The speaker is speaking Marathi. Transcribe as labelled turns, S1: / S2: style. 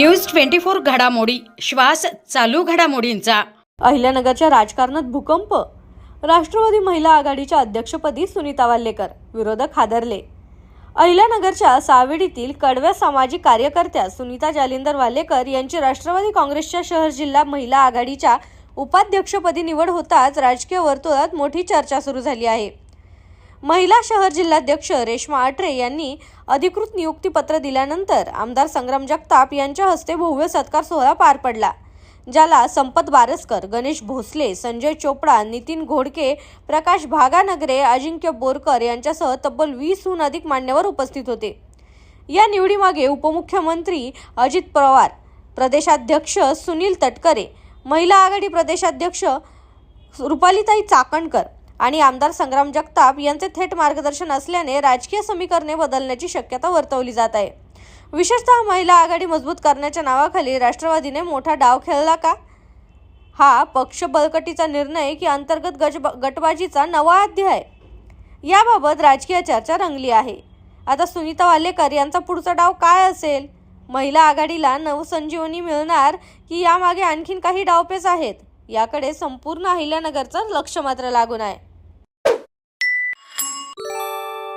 S1: न्यूज ट्वेंटी फोर घडामोडी. श्वास चालू घडामोडींचा.
S2: अहिल्यानगरच्या राजकारणात भूकंप? राष्ट्रवादी महिला आघाडीच्या अध्यक्षपदी सुनीता वाल्लेकर विरोधक हादरले. अहिल्यानगरच्या सावेडीतील कडव्या सामाजिक कार्यकर्त्या सुनीता जालिंदर वाल्लेकर यांची राष्ट्रवादी काँग्रेसच्या शहर जिल्हा महिला आघाडीच्या उपाध्यक्षपदी निवड होताच राजकीय वर्तुळात मोठी चर्चा सुरू झाली आहे. महिला शहर जिल्हाध्यक्ष रेश्मा आटरे यांनी अधिकृत नियुक्तीपत्र दिल्यानंतर आमदार संग्राम जगताप यांच्या हस्ते भव्य सत्कार सोहळा पार पडला ज्याला संपत बारसकर गणेश भोसले संजय चोपडा नितीन घोडके प्रकाश भागानगरे अजिंक्य बोरकर यांच्यासह तब्बल वीसहून अधिक मान्यवर उपस्थित होते. या निवडीमागे उपमुख्यमंत्री अजित पवार प्रदेशाध्यक्ष सुनील तटकरे महिला आघाडी प्रदेशाध्यक्ष रुपालीताई चाकणकर आणि आमदार संग्राम जगताप यांचे थेट मार्गदर्शन असल्याने राजकीय समीकरणे बदलण्याची शक्यता वर्तवली जात आहे. विशेषतः महिला आघाडी मजबूत करण्याच्या नावाखाली राष्ट्रवादीने मोठा डाव खेळला का? हा पक्ष बळकटीचा निर्णय की अंतर्गत गज गटबाजीचा नवा अध्याय? याबाबत राजकीय चर्चा रंगली आहे. आता सुनीता वालेकर यांचा पुढचा डाव काय असेल? महिला आघाडीला नवसंजीवनी मिळणार की यामागे आणखीन काही डावपेच आहेत? याकडे संपूर्ण अहिल्यानगरचं लक्ष मात्र लागून आहे.